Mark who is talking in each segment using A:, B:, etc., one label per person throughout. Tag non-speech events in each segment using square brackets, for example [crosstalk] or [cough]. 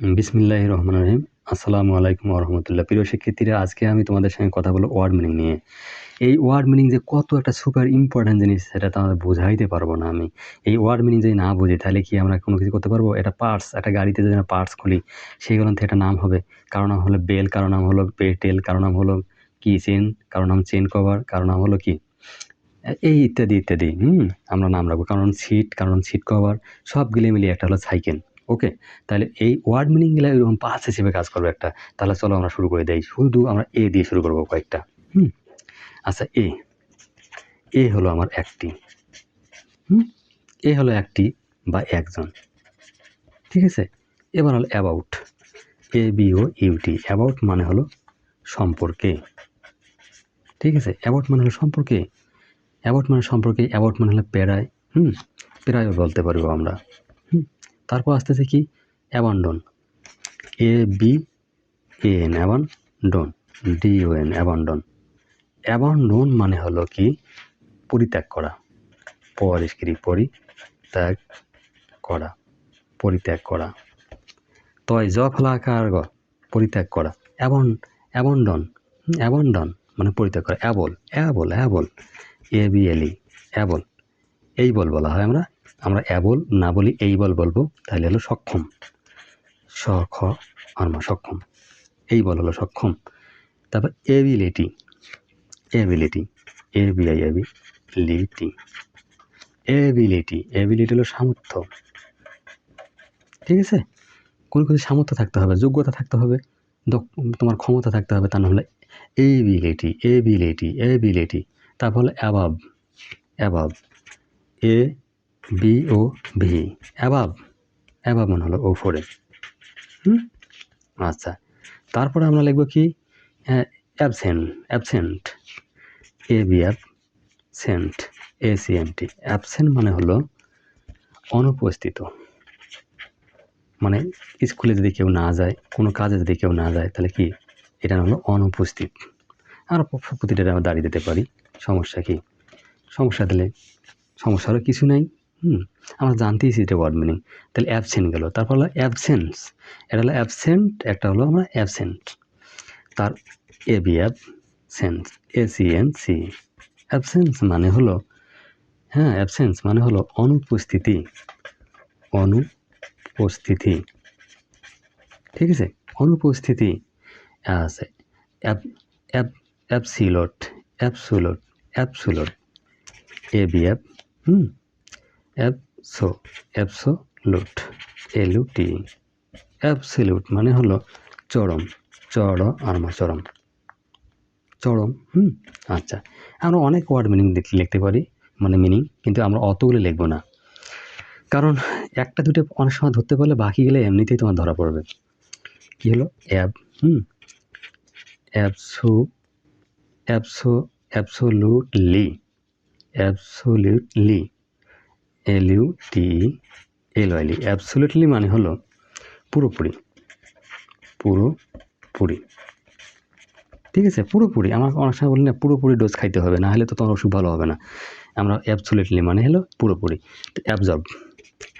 A: বিসমিল্লাহ রহমান রহিম। আসসালামু আলাইকুম রহমতুল্লাহ। প্রিয় শিক্ষার্থীরা, আজকে আমি তোমাদের সঙ্গে কথা বলব ওয়ার্ড মিনিং নিয়ে। এই ওয়ার্ড মিনিং যে কত একটা সুপার ইম্পর্ট্যান্ট জিনিস, সেটা তোমাদের বোঝাইতে পারব না আমি। এই ওয়ার্ড মিনিং যদি না বুঝি, তাহলে কি আমরা কোনো কিছু করতে পারব? এটা পার্টস একটা গাড়িতে যদি আমরা পার্টস খুলি সেইগুলো থেকে একটা নাম হবে। কারও নাম হলো বেল কারও নাম হলো পেটেল কারও নাম হলো কি চেন কারও নাম চেন কভার কারও নাম হলো কি? এই ইত্যাদি ইত্যাদি, হুম, আমরা নাম রাখব। কারণ সিট কারণ সিট কভার সব গিলে মিলিয়ে একটা হলো সাইকেল ওকে, তাহলে এই ওয়ার্ড মিনিংগুলো এরকম পাঁচ হিসেবে কাজ করবে একটা। তাহলে চলো আমরা শুরু করে দেই। শুধু আমরা এ দিয়ে শুরু করব কয়েকটা। হুম? আচ্ছা এ এ হলো আমার একটি। হুম? এ হলো একটি বা একজন। ঠিক আছে? এবার হলো about A B O U T about মানে হলো সম্পর্কে। ঠিক আছে? অ্যাবাউট মানে হলো সম্পর্কে। অ্যাবাউট মানে সম্পর্কে। অ্যাবাউট মানে হলো প্যারায়। হুম? প্যারায়ও বলতে পারব আমরা। তারপর আসতেছে কি? Abandon A B A N abandon D O N abandon abandon মানে হলো কি? পরিত্যাগ করা। পরিষ্কৃতি পরিত্যাগ করা। পরিত্যাগ করা। তয় জ ফলাকার গ। পরিত্যাগ করা। অ্যাবন অ্যাবন্ডন অ্যাবন্ডন মানে পরিত্যাগ করা। Able able able A B L E able এই বল বলা হয় আমরা। আমরা অ্যাবল না বলি এই বল বলব, তাহলে হলো সক্ষম। স, খ আর্মা সক্ষম। এই বল হলো সক্ষম। তারপর ability. Ability. A B I ability ability. Ability হলো সামর্থ্য। ঠিক আছে? কোনো কিছু সামর্থ্য থাকতে হবে, যোগ্যতা থাকতে হবে তোমার ক্ষমতা থাকতে হবে তার নাম হলো এবিলিটি এবিলিটি এবিলিটি। তারপর হলো অ্যাবাব অ্যাবাব এ বি ও ভি অ্যাবাব অ্যাবাব মানে হলো ওফরে হুম? আচ্ছা। তারপরে আমরা লিখব কি? Absent absent A B absent A C N T absent মানে হলো অনুপস্থিত। মানে স্কুলে যদি কেউ না যায়, কোনো কাজে যদি কেউ না যায়, তাহলে কি? এটা হলো অনুপস্থিত। আর প্রতিটা আমরা দাঁড়িয়ে দিতে পারি। সমস্যা কি? সমস্যা দিলে সমস্যারও কিছু নাই, হুম, আমরা জানতেইছি এটা ওয়ার্ড মিনিং তাহলে অ্যাবসেন্ট গেল, তারপর হলো অ্যাবসেন্স এটা হলো অ্যাবসেন্ট একটা হলো আমরা অ্যাবসেন্ট তার A B absence A C N C absence মানে হলো হ্যাঁ অ্যাবসেন্স মানে হলো অনুপস্থিতি অনুপস্থিতি। ঠিক আছে? অনুপস্থিতি আছে। Ab ab absolute absolute absolute A B ab hmm abso absolute L U T absolute মানে হলো চরম, চড় আরমা চরম চরম হুম আচ্ছা। আমরা অনেক ওয়ার্ড মিনিং লিখতে পারি মানে মিনিং কিন্তু আমরা অতগুলো লিখব না। কারণ একটা দুটো অনেক সময় ধরতে পারলে বাকি গেলে এমনিতেই তোমার ধরা পড়বে। কী হলো? Ab hmm abso abso absolutely absolutely L U T L Y absolutely মানে হলো পুরোপুরি। পুরোপুরি। ঠিক আছে? পুরোপুরি। আমার অনেক সময় বলি না, পুরোপুরি ডোজ খাইতে হবে, না হলে তো তোমার অসুখ ভালো হবে না। আমরা অ্যাবসোলিউটলি মানে হলো পুরোপুরি। তো absorb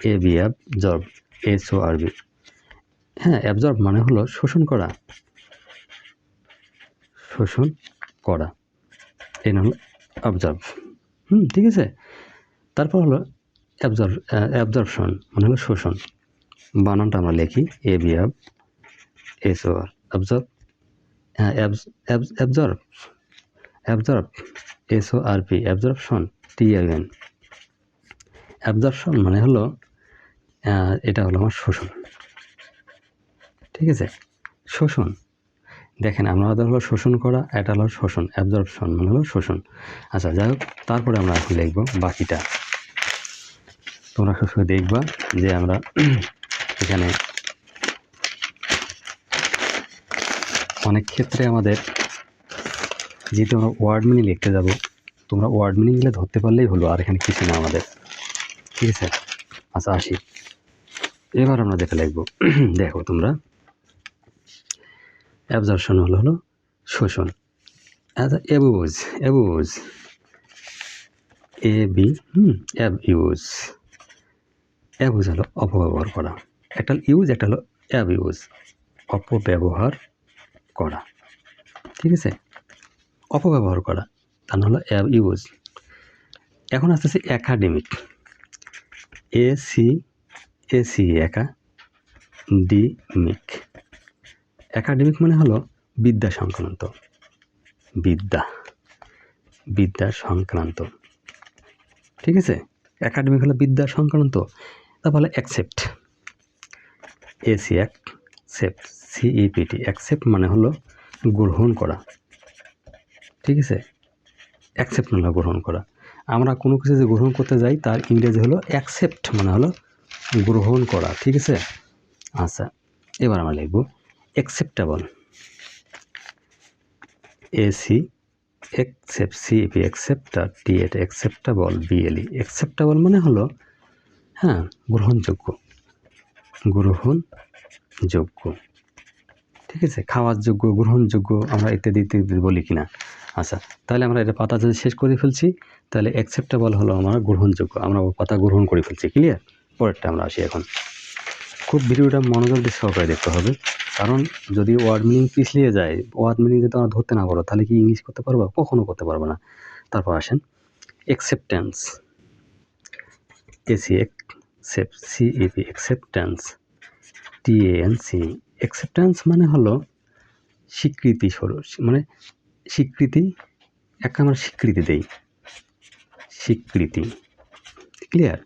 A: A B absorb S O R B হ্যাঁ অ্যাবজর্ব মানে হলো শোষণ করা। শোষণ করা। এই নাম অবজার্ভ হুম, ঠিক আছে। তারপর হলো অ্যাবজর্ভ অ্যাবজর্পশন মানে হলো শোষণ। বানানটা আমরা লিখি A B ab S O R হ্যাঁ absorb absorb S O R P absorption T N absorption মানে হলো এটা হলো আমার শোষণ। ঠিক আছে? শোষণ। দেখেন আমাদের হলো শোষণ করা, এটা হলো শোষণ অ্যাবজর্পশন মানে হলো শোষণ। আচ্ছা যাই হোক, তারপরে আমরা এখন লিখব বাকিটা। তোমরা সবসময় দেখবা যে আমরা [clears throat] এখানে অনেক ক্ষেত্রে আমাদের যেহেতু আমরা ওয়ার্ড মিনিং লিখতে যাব, তোমরা ওয়ার্ড মিনিংগুলো ধরতে পারলেই হলো, আর এখানে কিছু না আমাদের। ঠিক আছে? আচ্ছা আসি। এবার আমরা যেটা লিখব, [clears throat] দেখো তোমরা। অ্যাবজর্পশন হলো হলো শোষণ। আচ্ছা অ্যাবুজ অ্যাবুজ এ বি অ্যাব ইউজ। অ্যাবুজ হলো অপব্যবহার করা। একটা ইউজ, একটা হলো অ্যাবিউজ, অপব্যবহার করা। ঠিক আছে? অপব্যবহার করা তার নাম হলো অ্যাব ইউজ এখন আসতেছে academic. A C A C, academic. Academic মানে হলো বিদ্যা সংক্রান্ত। বিদ্যা। বিদ্যা সংক্রান্ত। ঠিক আছে? একাডেমিক হলো বিদ্যা সংক্রান্ত, তারপর হলো accept A C accept C E P T accept মানে হলো গ্রহণ করা। ঠিক আছে? অ্যাকসেপ্ট মানে গ্রহণ করা। আমরা কোনো কিছু যে গ্রহণ করতে যাই, তার ইংরেজি হলো অ্যাকসেপ্ট মানে হলো গ্রহণ করা। ঠিক আছে? আচ্ছা এবার আমরা লিখব। A C accept C P acceptor T এটা অ্যাকসেপ্টেবল বিএলই অ্যাকসেপ্টেবল মানে হলো হ্যাঁ গ্রহণযোগ্য। গ্রহণযোগ্য। ঠিক আছে? খাওয়ার যোগ্য গ্রহণযোগ্য, আমরা ইত্যাদি ইত্যাদি বলি কিনা? আচ্ছা তাহলে আমরা এটা পাতা যদি শেষ করে ফেলছি, তাহলে অ্যাকসেপ্টেবল হলো আমার গ্রহণযোগ্য। আমরা পাতা গ্রহণ করে ফেলছি ক্লিয়ার পরেরটা আমরা আসি এখন। খুব ভিডিওটা মনোযোগ দিয়ে সহকারে দেখতে হবে। কারণ যদি ওয়ার্ড মিনিং পিছলিয়ে যায় ওয়ার্ড মিনিং যদি আমরা ধরতে না পারো, তাহলে কি ইংলিশ করতে পারব? কখনো করতে পারব না। তারপর আসেন acceptance A C accept C E P acceptance T A N C acceptance মানে হলো স্বীকৃতি স্বরূপ মানে স্বীকৃতি, এক আমরা স্বীকৃতি দেই। স্বীকৃতি। ক্লিয়ার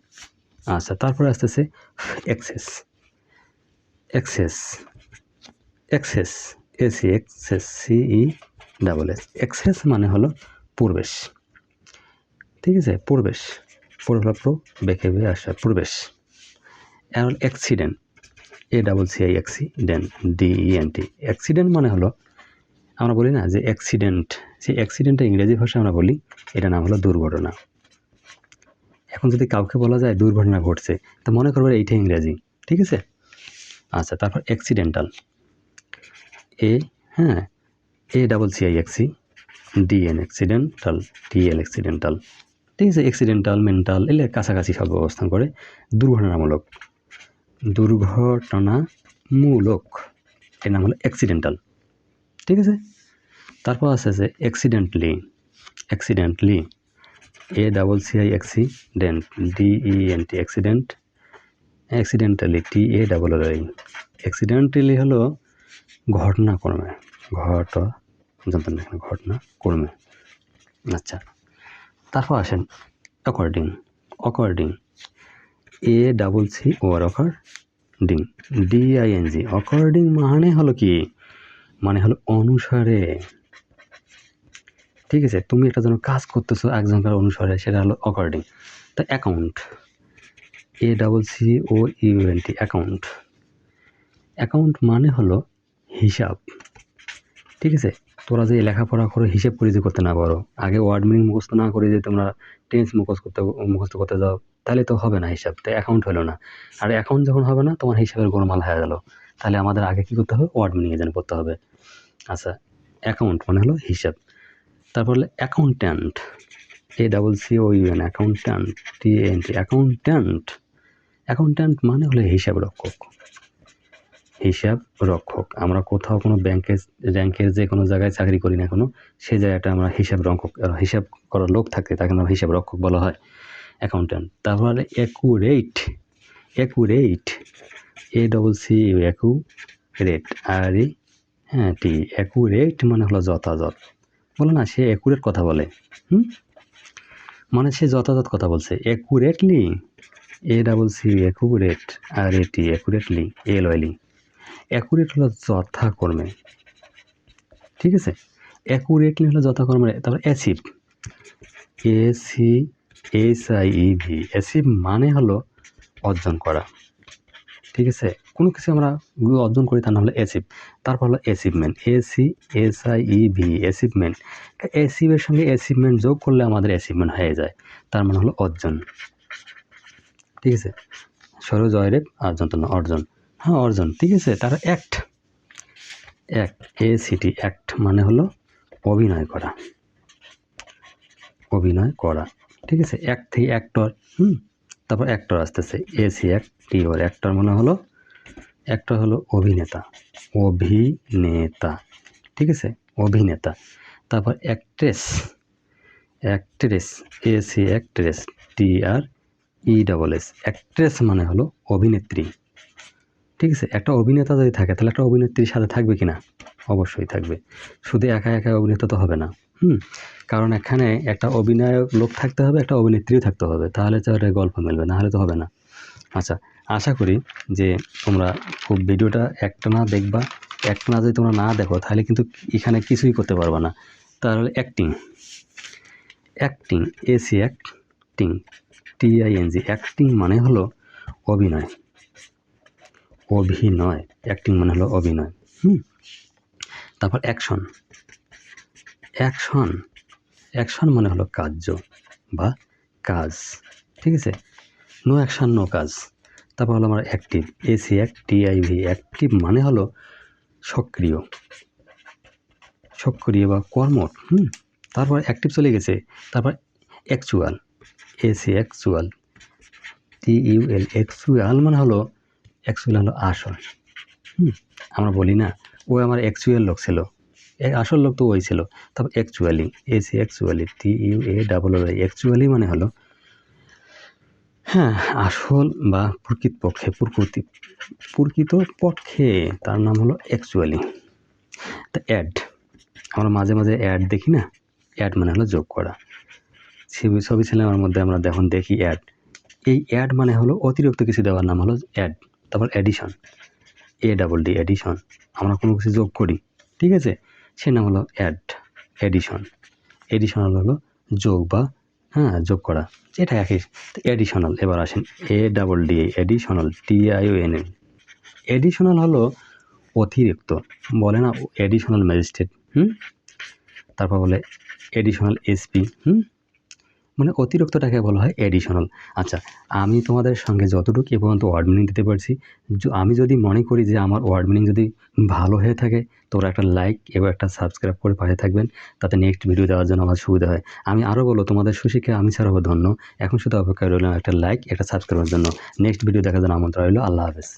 A: আচ্ছা তারপরে আসতেছে access access access A C access C E double S access মানে হলো প্রবেশ। ঠিক আছে? প্রবেশ। প্রবেশ প্রো বেঁকে বেয়ে আসা প্রবেশ। আর accident A double C I accident D E N T accident মানে হলো, আমরা বলি না যে অ্যাক্সিডেন্ট সেই অ্যাক্সিডেন্টটা ইংরেজি ভাষায় আমরা বলি এটা নাম হলো দুর্ঘটনা। এখন যদি কাউকে বলা যায় দুর্ঘটনা ঘটছে, তো মনে করবে এইটা ইংরেজি। ঠিক আছে? আচ্ছা তারপর অ্যাক্সিডেন্টাল এ হ্যাঁ A double C I acci D E N accidental D L accidental ঠিক আছে অ্যাক্সিডেন্টাল মেন্টাল এলে কাছাকাছি সব অবস্থান করে দুর্ঘটনামূলক। দুর্ঘটনামূলক, এর নাম হলো অ্যাক্সিডেন্টাল ঠিক আছে? তারপর আছে যে accidentally accidentally A double C I accident D E N T accident accidentally T A double I accidentally হলো ঘটনা কর্মে ঘট, জানতেন না ঘটনা কর্মে আচ্ছা তারপর আসেন according according A double C O R according D I N G according মানে হলো কি? মানে হলো অনুসারে। ঠিক আছে, তুমি একটা যেন কাজ করতেছো একজনকার অনুসারে, সেটা হলো অকর্ডিং তা account A double C O U N T account account মানে হলো হিসাব। ঠিক আছে? তোরা যে লেখাপড়া করে হিসেব করে যে করতে না পারো, আগে ওয়ার্ড মিনিং মুখস্থ না করে যে তোমরা টেন্স মুখস্থ করতে মুখস্থ করতে যাও, তাহলে তো হবে না হিসাব তাই অ্যাকাউন্ট হলো না। আর অ্যাকাউন্ট যখন হবে না, তোমার হিসাবের গোলমাল হয়ে গেল। তাহলে আমাদের আগে কী করতে হবে? ওয়ার্ড মিনিংয়ে যেন করতে হবে। আচ্ছা অ্যাকাউন্ট মানে হলো হিসাব। তারপর হলো accountant A double C O U N accountant T N T accountant accountant মানে হলো হিসাব রক্ষক হিসাব রক্ষক। আমরা কোথাও কোনো ব্যাংকের র্যাঙ্কের যে কোনো জায়গায় চাকরি করি না কোনো, সেই জায়গাটা আমরা হিসাব রক্ষক, হিসাব করার লোক থাকে তাকে আমরা হিসাব রক্ষক বলা হয় অ্যাকাউন্ট্যান্ট তারপরে accurate accurate A double C U accurate R E হ্যাঁ টি অ্যাকুরেট মানে হলো যথাযথ। বলো না, সে অ্যাকুরেট কথা বলে, হুম? মানে সে যথাযথ কথা বলছে accurately A double C accurate R A T accurately L oily accurate হলো যথাকর্মে। ঠিক আছে? অ্যাকুরেটলি হলো যথাকর্মে, তারপর achieve A C S I E V achieve মানে হলো অর্জন করা। ঠিক আছে? কোনো কিছু আমরা অর্জন করি তার নাম হলো অ্যাচিভ তারপর হলো achievement A C S I E V achievement অ্যাচিভের সঙ্গে অ্যাচিভমেন্ট যোগ করলে আমাদের অ্যাচিভমেন্ট হয়ে যায়। তার মানে হলো অর্জন। ঠিক আছে? সর জয়রেব অর্জন তো না অর্জন। হ্যাঁ অর্জন, ঠিক আছে? তার act act A C T act মানে হলো অভিনয় করা। অভিনয় করা, ঠিক আছে? অ্যাক্ট থেকে অ্যাক্টর হুম? তারপর অ্যাক্টর আসতেছে A C act T O R actor মানে হলো একটা হলো অভিনেতা অভিনেতা, ঠিক আছে? অভিনেতা। তারপর actress actress A C actress T R E double S actress মানে হলো অভিনেত্রী। ঠিক আছে, একটা অভিনেতা যদি থাকে, তাহলে একটা অভিনেত্রীর সাথে থাকবে কি না? অবশ্যই থাকবে। শুধু একা একা অভিনেতা তো হবে না। হুম? কারণ এখানে একটা অভিনয়ক লোক থাকতে হবে, একটা অভিনেত্রীও থাকতে হবে। তাহলে তো গল্প মিলবে না হলে তো হবে না। আচ্ছা আশা করি যে তোমরা খুব ভিডিওটা একটা না দেখবা, একটা না যদি তোমরা না দেখো, তাহলে কিন্তু এখানে কিছুই করতে পারবে না। তাহলে acting acting A C acting T I N G acting মানে হলো অভিনয়। অভিনয় অ্যাক্টিং মানে হলো অভিনয়। হুম। তারপর অ্যাকশন অ্যাকশন অ্যাকশন মানে হলো কার্য বা কাজ, ঠিক আছে? নো অ্যাকশন নো কাজ। তারপর হলো আমার অ্যাক্টিভ এসি এক টিআইভি অ্যাক্টিভ মানে হলো সক্রিয়। সক্রিয় বা কর্মঠ, হুম। তারপর অ্যাক্টিভ চলে গেছে, তারপর actual A C actual T U L actual মানে হলো অ্যাকচুয়াল হলো আসল। আমরা বলি না, ও আমার অ্যাকচুয়াল লোক ছিল। এ আসল লোক তো ওই ছিল। তারপর actually A C actually T U A double Y actually মানে হলো হ্যাঁ আসল বা প্রকৃত পক্ষে, প্রকৃতি, প্রকৃত পক্ষে, তার নাম হলো অ্যাকচুয়ালি তা অ্যাড আমরা মাঝে মাঝে অ্যাড দেখি না? অ্যাড মানে হলো যোগ করা। ছবি ছবি সিনেমার মধ্যে, আমরা দেখুন দেখি অ্যাড এই অ্যাড মানে হলো অতিরিক্ত কিছু দেওয়ার নাম হলো অ্যাড তারপর addition A double D addition আমরা কোনো কিছু যোগ করি, ঠিক আছে? সে নাম হলো অ্যাড অ্যাডিশন এডিশনাল হলো যোগ বা হ্যাঁ যোগ করা। এটা একই। অ্যাডিশনাল এবার আসেন। A double D additional T I N L additional হলো অতিরিক্ত। বলে না অ্যাডিশনাল ম্যাজিস্ট্রেট হুম? তারপর বলে এডিশনাল এসপি হুম? মানে অতিরিক্তটাকে বলা হয় এডিশনাল আচ্ছা আমি তোমাদের সঙ্গে যতটুকু এ পর্যন্ত ওয়ার্ড মিনিং দিতে পারছি আমি যদি মনে করি যে আমার ওয়ার্ড মিনিং যদি ভালো হয়ে থাকে তোমরা একটা লাইক এবং একটা সাবস্ক্রাইব করে পাশে থাকবেন, তাতে নেক্সট ভিডিও দেওয়ার জন্য আমার সুবিধা হয়। আমি আরও বলো তোমাদের সুশিক্ষা আমি ছাড়া ধন্য। এখন শুধু অপেক্ষা রইলাম একটা লাইক একটা সাবস্ক্রাইবের জন্য। নেক্সট ভিডিও দেখার জন্য আমন্ত্রণ রইল, আল্লাহ হাফেজ।